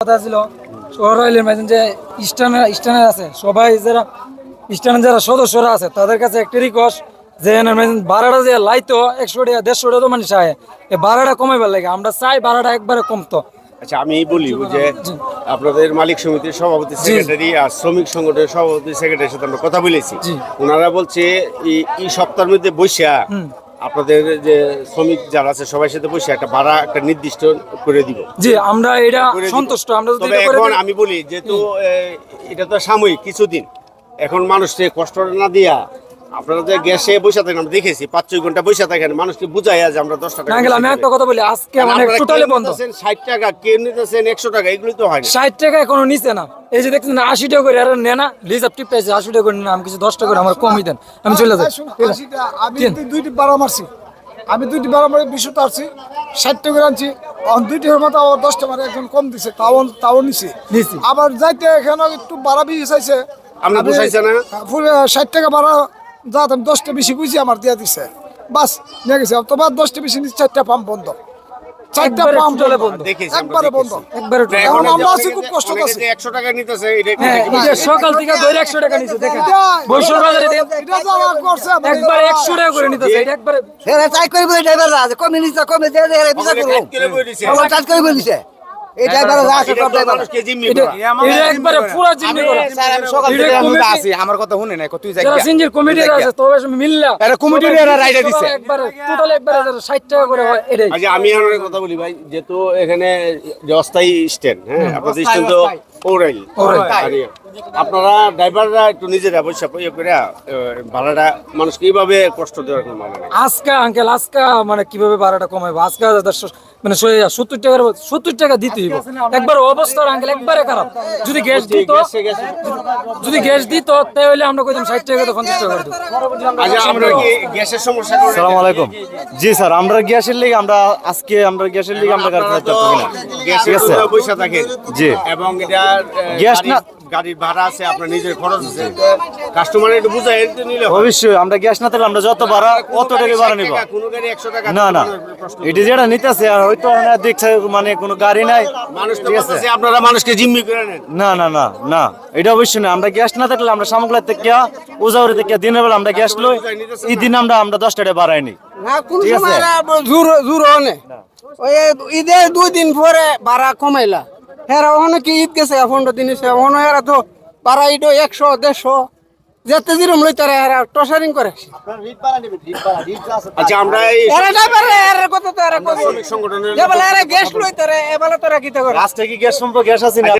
কথা ছিল মাঝে যে আছে সবাই যারা যারা সদস্যরা আছে তাদের কাছে একটা রিকোয়েস্ট যে যে লাইতো একশো টাকা দেড়শো টাকা তো এই ভাড়াটা কমাইবার লাগে আমরা চাই ভাড়াটা একবারে কমতো। আচ্ছা আমি বলি যে আপনাদের মালিক সমিতির সভাপতি সেক্রেটারি আর শ্রমিক সংগঠনের সভাপতি সেক্রেটারির সাথে আমরা কথা বলেছি। ওনারা বলছে এই- এই সপ্তাহের মধ্যে বসিয়া আপনাদের যে শ্রমিক যারা আছে সবার সাথে বসে একটা ভাড়া একটা নির্দিষ্ট করে দিব। যে আমরা এটা সন্তুষ্ট আমরা যদি এখন আমি বলি যেহেতু এটা তো সাময়িক কিছুদিন। এখন মানুষকে কষ্ট না দিয়া আপনারা যে গ্যাসে বসে থাকেন আমরা দেখেছি পাঁচ ছয় ঘণ্টা বসে থাকেন মানুষকে বুঝাই যে আমরা দশ টাকা আমি একটা কথা বলি আজকে মানে টোটালি বন্ধ। ষাট টাকা কে নিতেছেন একশো টাকা এগুলি তো হয় ষাট টাকা এখনও নিচে না। এই যে দেখছেন আশি টাকা করে আর নে না রিজার্ভ টিপ আশি টাকা করে না আমি কিছু দশ টাকা করে আমার কমই দেন আমি চলে যাই। আশিটা, আমি দুইটি বারো মারছি। আমি দুইটি বারো মারে বিশুত আসছি ষাটটা করে আনছি দুইটি মতো আবার দশটা মারে একজন কম দিছে তাও তাও নিছে। নিছি। আবার যাইতে এখানে একটু বাড়া বেশি চাইছে আপনি আমি- পোষাইছে না? ষাট টাকা বাড়া যা আমি দশটা বেশি বুঝি আমার দিয়া দিছে। বাস নিয়ে গেছে। তোমার দশটা বেশি নিচ্ছে চারটা পাম্প বন্ধ। চারটা পাম্প টোটালে বন্ধ। একবারে বন্ধ। একবারে এখন এখন আমরা আছি খুব কষ্ট আছে। যে একশো টাকা নিতেছে এটা হ্যাঁ এটা কি এই যে সকাল থেকে ধরে একশো টাকা নিচে দেখেন। বৈশাখ বাজারে এটা যারা করছে একবারে যারা- একশো টাকা করে নিতেছে এটা একবারে এরা চাই করে কমে নিচ্ছে কমে এরা বিচার করব করে বলেছে এই ড্রাইভার আছে সব ড্রাইভার মানুষকে জিম্মি এটা এটা একবারে পুরো জিম্মি করা। সকাল থেকে আমি আছি আমার কথা শুনে নাই তুই যাই যারা সিঞ্জির কমিটির আছে তবে মিল্লা। এরা কমিটির এরা রাইডার দিছে। একবারে টোটাল একবারে ষাট টাকা করে হয় এটাই। আচ্ছা আমি এখন কথা বলি ভাই যেহেতু এখানে যে অস্থায়ী স্ট্যান্ড হ্যাঁ আপনাদের স্ট্যান্ড তো পৌরাইল পৌরাইল। আপনারা ড্রাইভাররা একটু নিজেরা বসে ইয়ে করে ভাড়াটা মানুষকে এইভাবে কষ্ট দেওয়ার কোনো মানে আজকে আঙ্কেল আজকে মানে কীভাবে ভাড়াটা কমাইবো? আজকে মানে সত্তর টাকার সত্তর টাকা দিতে হইব। একবার অবস্থার আঙ্কেল একবারে খারাপ। যদি গ্যাস দিত গ্যাসে গ্যাসে যদি গ্যাস দিত তাহলে আমরা কইতাম ষাট টাকা তো পঞ্চাশ টাকা আচ্ছা গ্যাসের সালাম আলাইকুম। জি স্যার আমরা গ্যাসের লিগে আমরা আজকে আমরা গ্যাসের লিগে আমরা ঠিক আছে। জি। এবং গ্যাস না- গাড়ির ভাড়া আছে আপনার নিজের খরচ আছে। কাস্টমার একটু বুঝাই একটু নিলে অবশ্যই আমরা গ্যাস না থাকলে আমরা যত ভাড়া অত টাকা ভাড়া নিব। কোনো গাড়ি একশো টাকা না না। এটি যেটা নিতেছে আর হয়তো না দেখছে মানে কোনো গাড়ি নাই। মানুষ তো ঠিক আছে? বলতেছে আপনারা মানুষকে জিম্মি করে নেন। না না না না। এটা অবশ্যই না। আমরা গ্যাস না থাকলে আমরা সামগ্রী থেকে উজাউরি থেকে দিনের বেলা আমরা গ্যাস লই এই দিন আমরা আমরা দশ টাকা বাড়াই নি না কোন সময় জোর জোর হনে ওই ঈদের দুই দিন পরে ভাড়া কমাইলা। হেরা ওখানে কি ঈদ গেছে? পনেরো দিন হয়েছে ওখানে এরা তো ভাড়া ইটো একশো দেড়শো যেতে যেরম লই তারা এরা টসারিং করে। আচ্ছা আমরা এরা এর কথা তো এরা শ্রমিক সংগঠনের এবেলা এরা গ্যাস লই তারা এবেলা তোরা কি করে। রাস্তায় কি গ্যাস সম্পর্কে গ্যাস আছে না?